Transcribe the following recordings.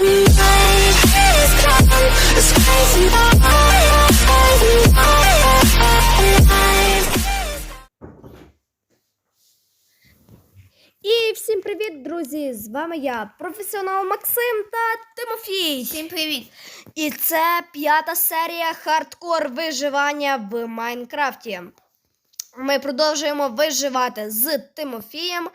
І всім привіт, друзі! З вами я, професіонал Максим та Тимофій. Всім привіт! І це п'ята серія хардкор виживання в Майнкрафті. Ми продовжуємо виживати з Тимофієм.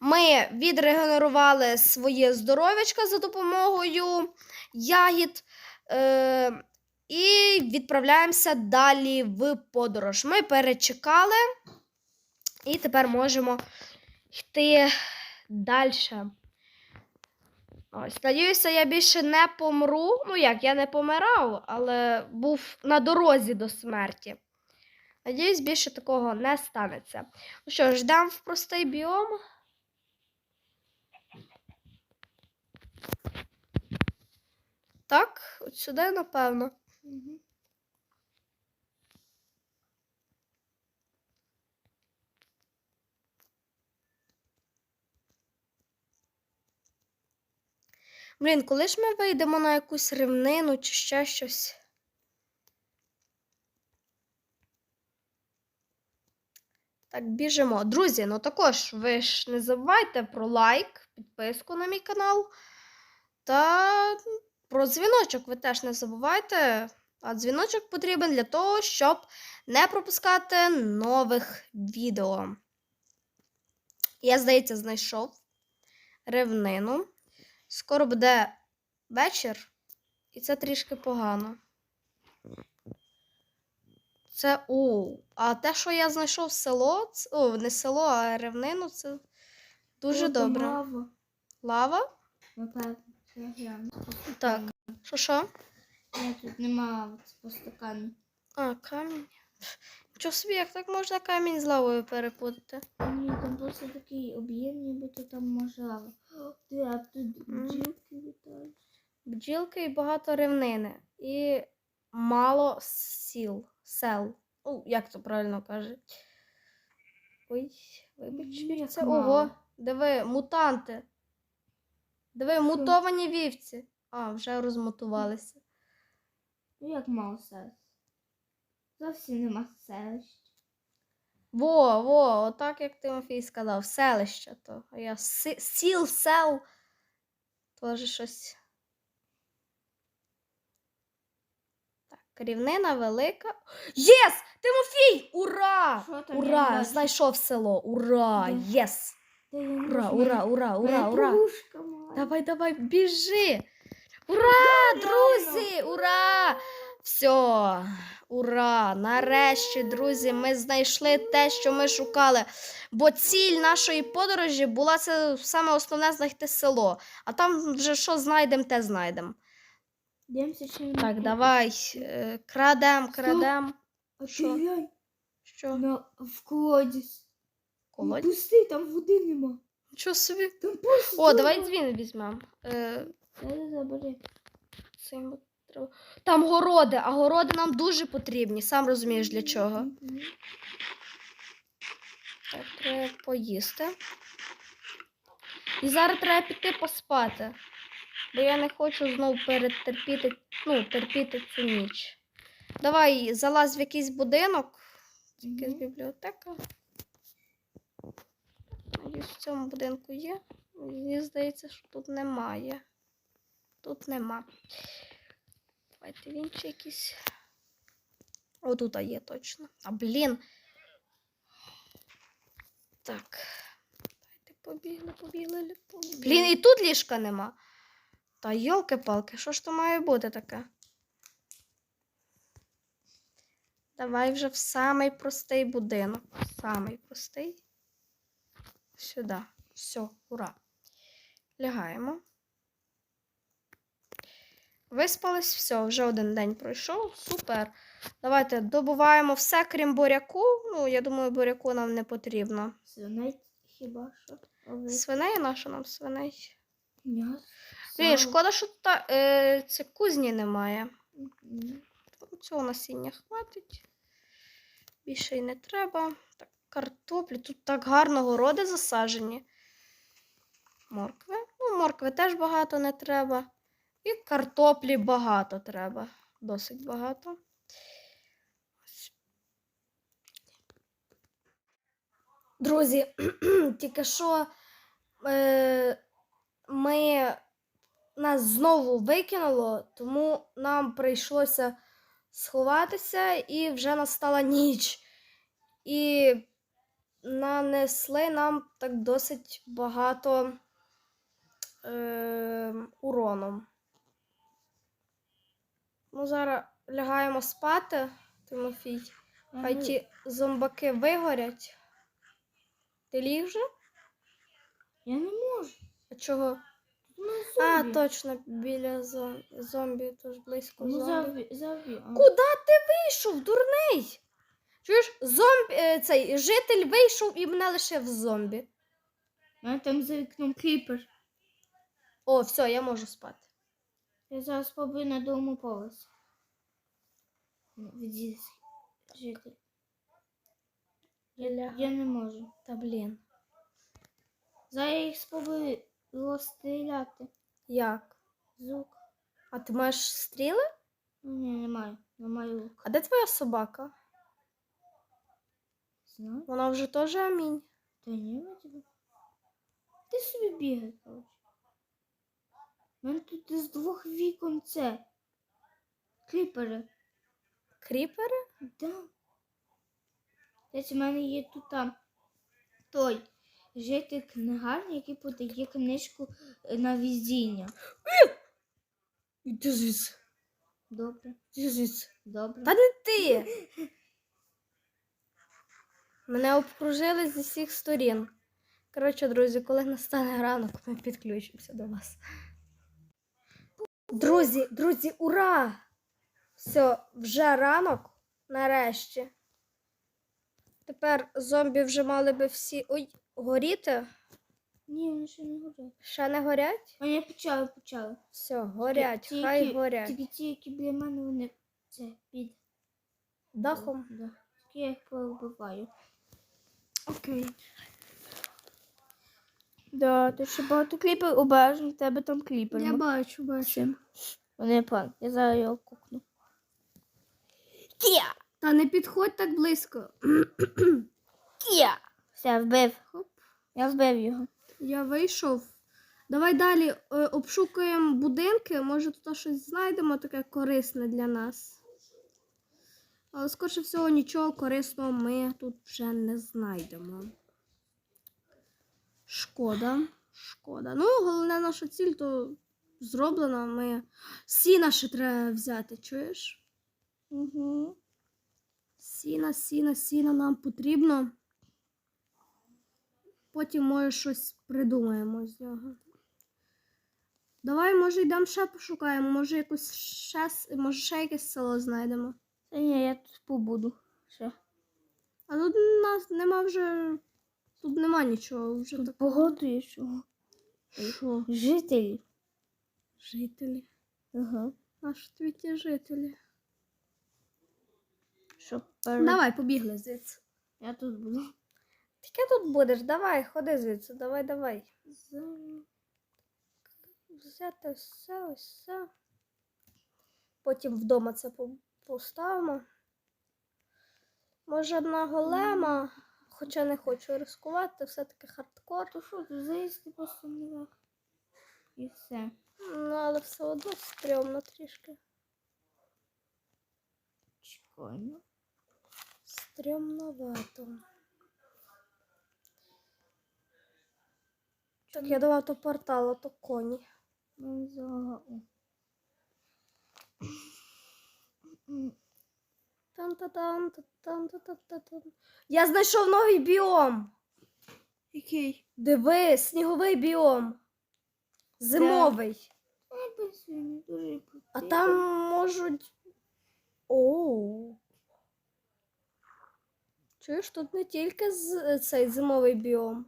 Ми відрегенерували своє здоров'ячко за допомогою ягід. Е- і відправляємося далі в подорож. Ми перечекали, і тепер можемо йти далі. Ось, надіюся, я більше не помру. Ну як, я не помирав, але був на дорозі до смерті. Надіюсь, більше такого не станеться. Ну що ж, йдемо в простий біом. Так, от сюди, напевно. Блін, коли ж ми вийдемо на якусь рівнину чи ще щось? Так, біжимо. Друзі, ну також ви ж не забувайте про лайк, підписку на мій канал. Та про дзвіночок ви теж не забувайте. А дзвіночок потрібен для того, щоб не пропускати нових відео. Я, здається, знайшов ревнину. Скоро буде вечір, і це трішки погано. Це у. А те, що я знайшов село, ц- о, не село, а рівнину, це дуже добре. Лава. Лава? Напевно, це. Так. Що що? Я тут нема просто камінь. А, камінь. Нічого собі, як так можна камінь з лавою перепутати? Ні, там просто такий об'єм, нібито там може лава. Ти, а тут бджілки літають. Бджілки і багато рівнини. І мало сіл. Сел. Ну, як то правильно кажуть. Ой, вибач, Мгм, це. мало. Ого, диви, мутанти. Диви, мутовані вівці. А, вже розмутувалися. Ну як мало селищ? Зовсім нема селищ. Во, во, отак, як Тимофій сказав, селище то. А я си- сіл, сел. Тоже щось. Так, рівнина велика. Єс! Тимофій! Ура! Що там, я не Ура! бачу. Знайшов село! Ура! Єс! Ура, ура, ура, ура, ура! мала. Давай, давай, біжи! Ура, друзі! Ура! Все, ура! Нарешті, друзі, ми знайшли те, що ми шукали. Бо ціль нашої подорожі була це саме основне знайти село. А там вже що знайдемо, те знайдемо. Так, давай. е, Крадем, крадем. А Що? Що? на, в колодязь. Колодязь? Пустий, там води нема. Нічого собі. О, давай дзвін візьмемо. Е, треба- Там городи, а городи нам дуже потрібні. Сам розумієш для чого. Так, треба поїсти. І зараз треба піти поспати. Бо я не хочу знову перетерпіти, ну, терпіти цю ніч. Давай залазь в якийсь будинок. Якась бібліотека. Надіюсь, в цьому будинку є. Мені здається, що тут немає. Тут нема. Давайте він ще якийсь. О, тут є точно. А блін. Так. Давайте побігли, побігли, побігли. Блін, і тут ліжка нема. Та йолки-палки, що ж то має бути таке? Давай вже в самий простий будинок. Самий простий. Сюди. Все, ура. Лягаємо. Виспались, все, вже один день пройшов. Супер. Давайте добуваємо все, крім буряку. Ну, я думаю, буряку нам не потрібно. Свинець хіба що? Овець. Свиней наша нам свиней. М'ясо. Блін, шкода, що та, е, це кузні немає. Мгм. Цього насіння хватить. Більше й не треба. Так, картоплі. Тут так гарно городи засаджені. Моркви. Ну, моркви теж багато не треба. І картоплі багато треба. Досить багато. Друзі, тільки що е, ми нас знову викинуло, тому нам прийшлося сховатися, і вже настала ніч. І нанесли нам так досить багато е, урону. Ну, зараз лягаємо спати, Тимофій. Хай ті зомбаки вигорять. Ти ліг вже? Я не можу. А чого? А, зомбі. точно, біля зом... зомбі, тож близько Ну, зомбі. заві, заві. Куди ти вийшов, дурний? Чуєш, зомбі, е, цей житель вийшов і мене лишив зомбі. У мене там за вікном кріпер. О, все, я можу спати. Я зараз спробую на другому поверсі. Жити. Я, я не можу. Та блін. Зараз я їх спробую розстріляти. Як? Звук. А ти маєш стріли? Ні, немає. Немає лук. А де твоя собака? Знаю. Вона вже теж амінь. Та ні, я тебе. Ти собі бігай, коротше. У мене тут із двох вікон це. Кріпери. Кріпери? Да. Десь у мене є тут там той житель книгарні, який подає книжку е, на візіння. Іди звідси. Добре, Іди звідси. добре. Та не ти. Мене обкружили зі всіх сторін. Коротше, друзі, коли настане ранок, ми підключимося до вас. Друзі, друзі, ура! Все, вже ранок, нарешті. Тепер зомбі вже мали би всі. Ой, горіти? Ні, вони ще не горять. Ще не горять? Вони почали, почали. Все, горять, Ті, хай які- горять. Тільки ті, які біля мене, вони це під Дахом. Да. Тільки я їх повбиваю. Окей. Да, ти ще багато кліпів обережно, в тебе там кліпер. Я бачу, бачу. Вони план. Я зараз його кукну. Кія! Та не підходь так близько. Кія! Все, вбив. Хоп. Я вбив його. Я вийшов. Давай далі е, обшукуємо будинки, може тут щось знайдемо таке корисне для нас. Але, скоріше всього, нічого корисного ми тут вже не знайдемо. Шкода. Шкода. Ну, головне наша ціль то зроблена. Ми сіна ще треба взяти, чуєш? Угу. Сіна, сіна, сіна нам потрібно. Потім, може, щось придумаємо з нього. Давай, може, йдемо ще пошукаємо, може, якусь ще, може, ще якесь село знайдемо. Та ні, я тут побуду. Ще. А тут у нас нема вже. Тут нема нічого. Вже так. Погоду є чого. Що? Жителі. Жителі. Ага. Наші твіті жителі. Щоб пере... Давай, побігли звідси. Я тут буду. Тільки тут будеш, давай, ходи звідси, давай, давай. Взяти все, все. Потім вдома це по- поставимо. Може, одна голема, хоча не хочу ризикувати, все-таки хардкор. То що, заїсти просто наверх. І все. Ну, але все одно стрьомно трішки. Чекаємо. Стрьомновато. Так, я думала, то портал, а то коні. Ну, Я знайшов новий біом. Який? Диви, сніговий біом. Зимовий. А там можуть. Оу. Чуєш, тут не тільки з, цей зимовий біом.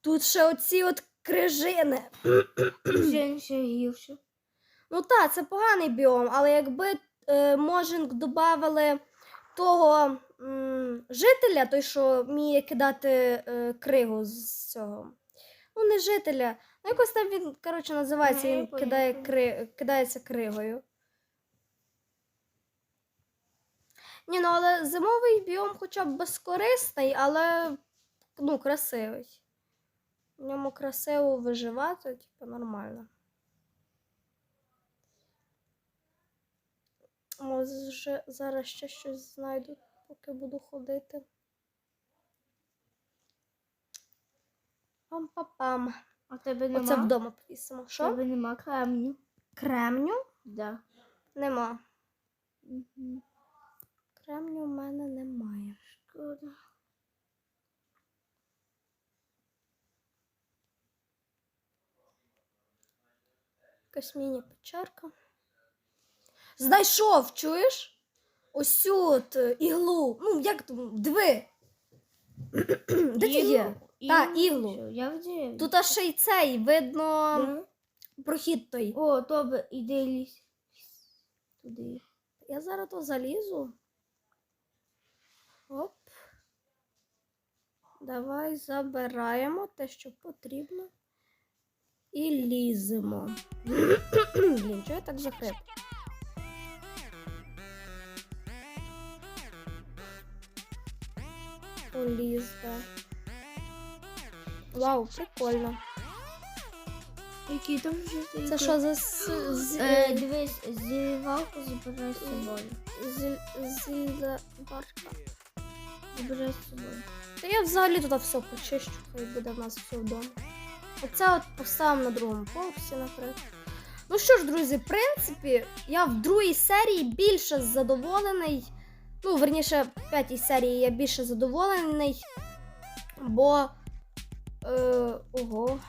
Тут ще оці от крижини. Ще, гірше. Ну так, це поганий біом, але якби Можинг додавали того жителя, той, що вміє кидати е, кригу з цього. Ну, не жителя. Ну, якось там він, коротше, називається, Ну, він кидає кри... кидається кригою. Ні, ну але зимовий біом хоча б безкорисний, але ну, красивий. В ньому красиво виживати, типу, нормально. Може, зараз ще щось знайду, поки буду ходити. Пам-пам-пам. А тебе нема? Оце вдома повісимо. Що? тебе нема кремню. Кремню? Да. Нема. Угу. Кремню в мене немає. Шкода. Якась міні-печерка. Знайшов, чуєш? Ось от е, іглу. Ну, як там, диви. Де ти є? Та, іглу. Я в деревні. Тут аж ще й цей, видно, Да? прохід той. О, добре, іди лізь. Туди. Я зараз то залізу. Оп. Давай забираємо те, що потрібно. І ліземо. Блін, чого я так закрив? Поліз. Вау, прикольно. Який там вже Це що за с- з- Е, дивись, зірвалку забирай з собою. з- зілля барка? Забирай з собою. Та я взагалі туди все почищу, хай буде в нас все вдома. Оце от поставимо на другому поверсі, наприклад. Ну що ж, друзі, в принципі, я в другій серії більше задоволений. Ну, верніше, в п'ятій серії я більше задоволений. Бо. Е, ого.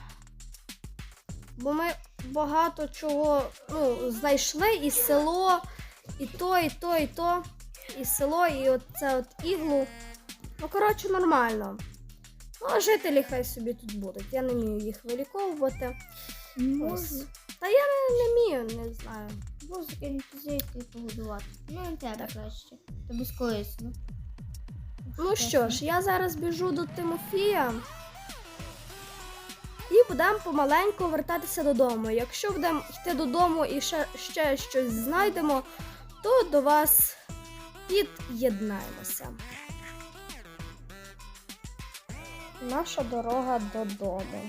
Бо ми багато чого ну, знайшли, і село, і то, і то, і то, і село, і оце от іглу. Ну, коротше, нормально. Ну, а жителі хай собі тут будуть. Я не вмію їх виліковувати. Ось. Та я не, не вмію, не знаю. Можна ентузіастів погодувати. Ну, не тебе краще. Це безкорисно. Ну що ж, я зараз біжу до Тимофія. І будемо помаленьку вертатися додому. Якщо будемо йти додому і ще, ще щось знайдемо, то до вас під'єднаємося. Наша дорога додому.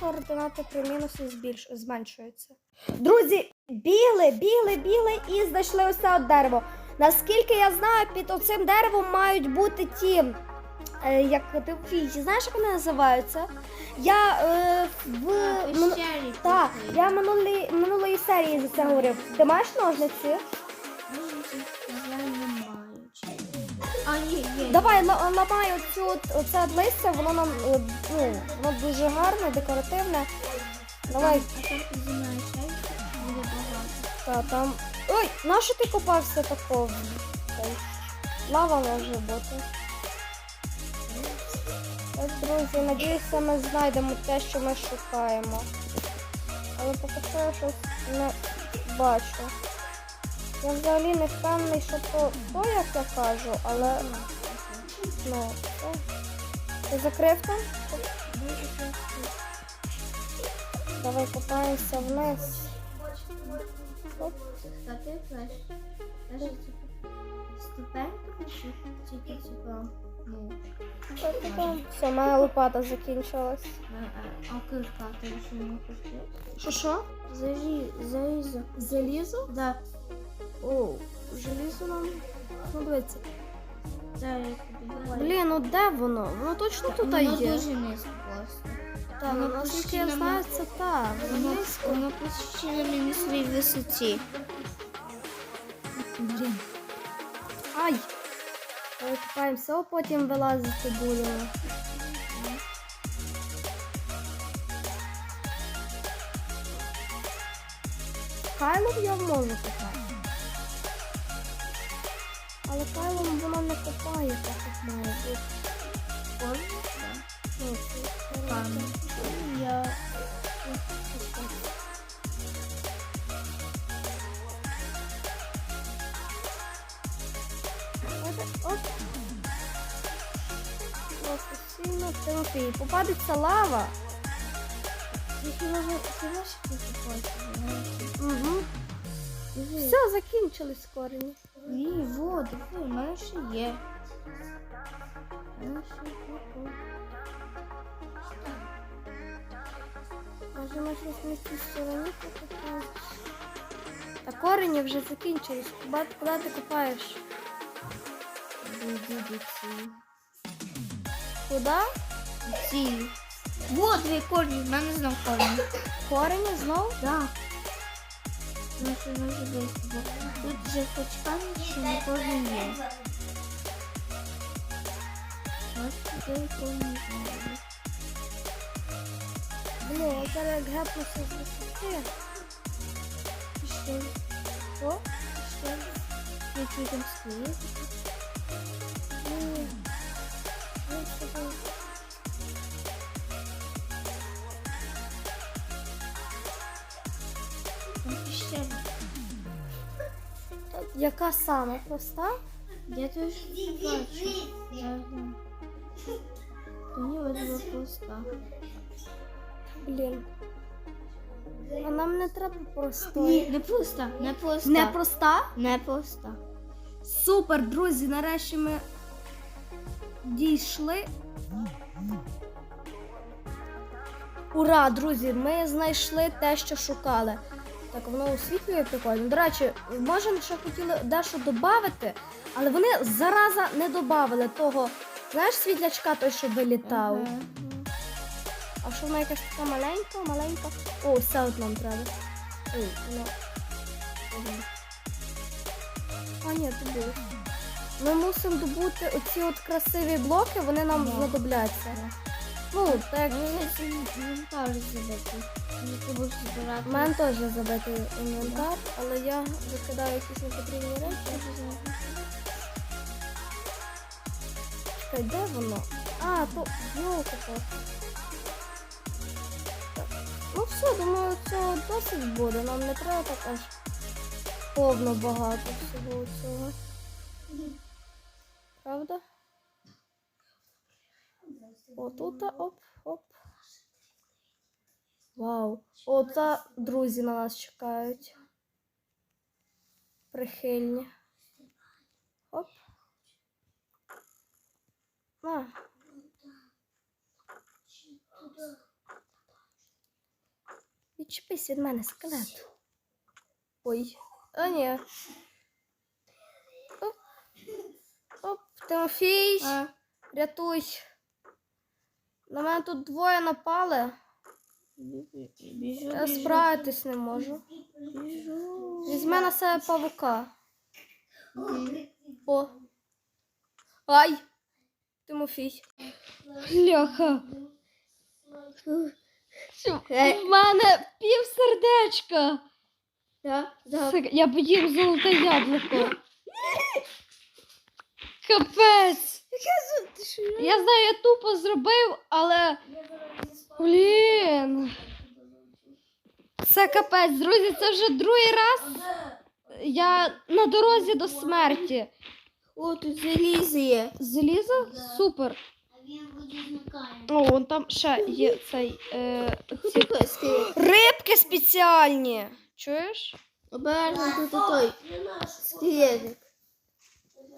Координати при мінусі збільш... зменшуються. Друзі, бігли, бігли, бігли і знайшли ось це от дерево. Наскільки я знаю, під оцим деревом мають бути ті. Е, як ти знаєш, як вони називаються? Я е, в А, мину- такі. я минулі, минулої серії за це говорив. Ти маєш? Ножниці, Давай ла- ламай оцю оце листя, воно нам е, ну, воно дуже гарне, декоративне. Давай, так. Та там. Ой, на що ти копався такого? Лава може бути. Ось, друзі, надіюся, ми знайдемо те, що ми шукаємо. Але поки що я щось не бачу. Я взагалі не впевнений, що то, то як я кажу, але. Ну, то. Ти закрив там? Давай копаємося вниз. Оп. Все, моя лопата закінчилась. а- кирка, ти що не хочеш? Що що? Зарізу. Залізо? Да, О, желізо нам. Ну дивіться. зараз я тобі говорю. Блін, ну де воно? Воно точно тут Воно є. дуже низько просто. Так, воно ну, наскільки я знаю, це так. Воно, воно почти на мінусовій висоті. Блін. Ай! Давай купаємося, а потім вилазити будемо. Кайлом я можу купати але певно воно не купає, так як має бути. Ой, ну, пан. Я Оп. Сильно терпи. Попадеться лава. Якщо можна, це наші хоче. Угу. Угу. Все. Закінчились корені. Ні, во, диви, у мене ще є. Може, ми щось на цій стороні? Та корені вже закінчились. Куди, ти? Дійди. Куди? Ці. Вот дві корні, в мене знов корні. Корені знов? Да. Ну, це не вже десь, бо тут вже хоч камінь, що не корні є. Ось туди корні знову. Блін, я зараз як гепнуся з висоти. Ще, О, ще. Який там Яка саме проста? Я теж бачу. Мені ось була пуста. Блін. А нам не треба Ні, не пуста, не пуста. Не проста? Не пуста. Супер, друзі, нарешті ми дійшли. Ура, друзі! Ми знайшли те, що шукали. Так, воно освітлює прикольно. До речі, може, ще хотіли дещо додати, але вони зараза не додали того. Знаєш, світлячка той, що вилітав. А що вона якась така маленька, маленька. О, все от нам треба. Ой, воно. А, ні, тут було. Ми мусимо добути оці от красиві блоки, вони нам знадобляться. Ну, так як Ну, інвентар забитий. Збирати. мене теж забитий інвентар, але я викидаю якісь непотрібні речі. Чекай, де воно? А, то йолка так. Ну все, думаю, цього досить буде. Нам не треба так аж повно багато всього цього. Правда? Отут, оп, оп. Вау. Ота друзі на нас чекають. Прихильні. Оп. На. Відчепись від мене скелет. Ой. А ні. Оп. Оп, Тимофій. А, Рятуй. На мене тут двоє напали. біжу, біжу, Я біжу, справитись не можу. біжу. Візьми на себе павука. О. Ай! Тимофій. Ляха. Е. В мене пів сердечка. Да, да. Я поїм золоте яблуко. Капець. Я знаю, я тупо зробив, але. Блін. Це капець, друзі, це вже другий раз. Я на дорозі до смерті. О, тут залізо є. Залізо? Супер. О, вон там ще є цей. Е, ці... Рибки спеціальні. Чуєш? Обережно тут той скелетик.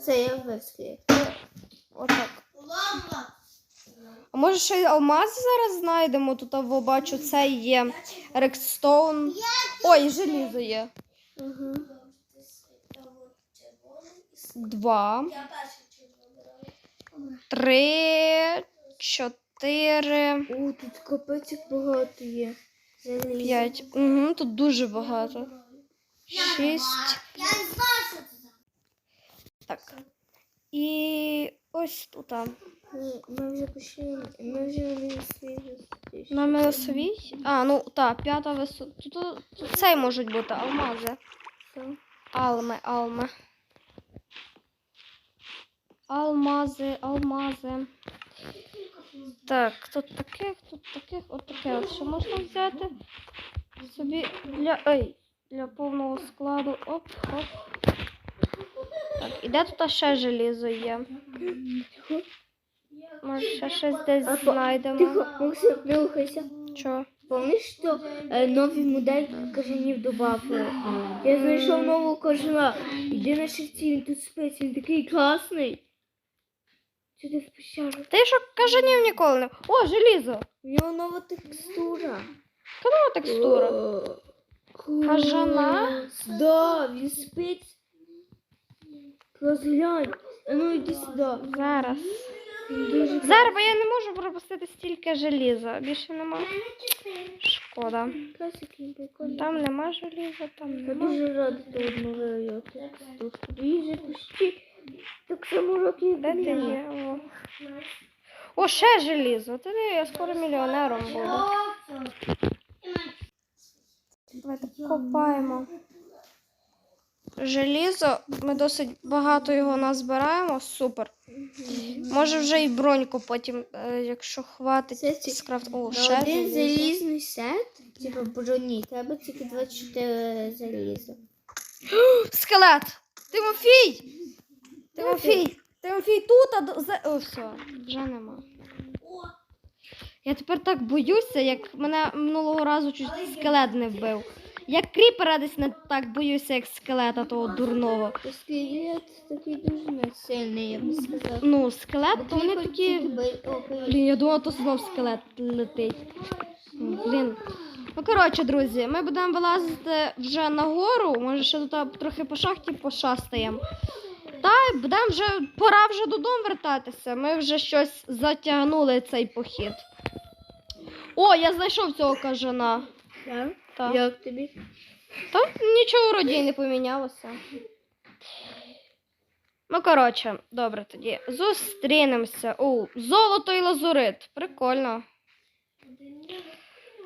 Це я вбив. Отак. А може ще й алмази зараз знайдемо? Тут або бачу, це є рекстоун. Ой, желізо є. Угу. Два. Три, чотири, О, тут капець як багато є. П'ять. Угу, тут дуже багато. Шість. Так. І ось тут. Ми- вже пішли, ми вже милосовій. А, ну так, п'ята висота. Тут, тут цей можуть бути алмази. Алми, алми. Алмази, алмази. Так, тут таких, тут таких, от таке от що можна взяти собі для. Ой, для повного складу. Оп, оп. Так, і де тут ще желізо є? Може, ще щось десь знайдемо. Тихо, Максим, не рухайся. Чого? Помниш, що е, нові модельки кажанів добавили? Я знайшов нового кажана. Іди на шерці, він тут спить, він такий класний. Сюди в пещеру. Ти що кажанів ніколи не. О, желізо! У нього нова текстура. Нова текстура. Кажана? Да, він спить. Клас, глянь. А ну іди сюди. Зараз. Дуже Зараз, бо я не можу пропустити стільки желіза. Більше нема. Шкода. Там нема желіза, там Я нема. дуже рада нового текстуру. Їй вже почти так само років Де ти є? О. О, ще желізо. Тоді я скоро мільйонером буду. Давайте копаємо. Желізо. Ми досить багато його назбираємо. Супер. Може вже і броньку потім, е, якщо хватить, Це скрафт. О, ще один залізний сет, типу броні, треба тільки 24 заліза. Скелет! Тимофій! Тимофій! Тимофій тут, а за... О, все, вже нема. Я тепер так боюся, як мене минулого разу чуть скелет не вбив. Як кріпера десь не так боюся, як скелета того дурного. Скелет такий дуже не сильний, я би сказав. Ну, скелет, то вони такі. Блін, я думала, то знов скелет летить. Блін. Ну, коротше, друзі, ми будемо вилазити вже нагору. Може, ще тут трохи по шахті пошастаємо. Та будемо вже, пора вже додому вертатися. Ми вже щось затягнули цей похід. О, я знайшов цього кажана. Так? Так. Як тобі? Та нічого вроді не помінялося. Ну, коротше, добре тоді. Зустрінемося. О, золото і лазурит. Прикольно.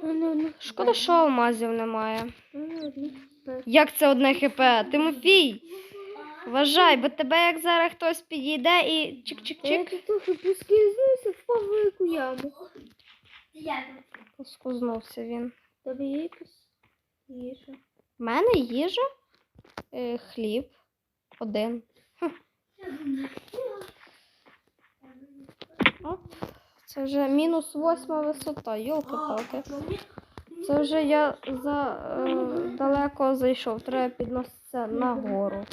Ну, ну. Шкода, що алмазів немає. Ну. Як це одне хп? Тимофій! Вважай, бо тебе як зараз хтось підійде і Я чик-чик-чик. впав в велику яму. Поскузнувся він. Тобі є якась їжа? У мене їжа, е, хліб, один. Хм. Оп. Це вже мінус восьма висота, йолки-палки. Це вже я за е, далеко зайшов. Треба підноситися нагору.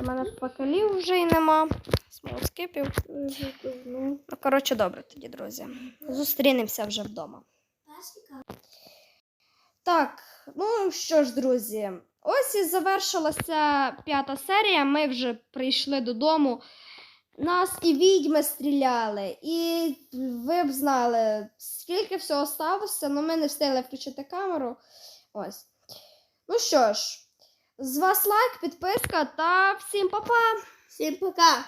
У мене факелів вже й нема. Смолоскипів. Ну, коротше, добре тоді, друзі. Зустрінемося вже вдома. Так, ну що ж, друзі, ось і завершилася п'ята серія. Ми вже прийшли додому. Нас і відьми стріляли, і ви б знали, скільки всього сталося, але ми не встигли включити камеру. Ось. Ну що ж, з вас лайк, підписка та всім па-па! Всім пока!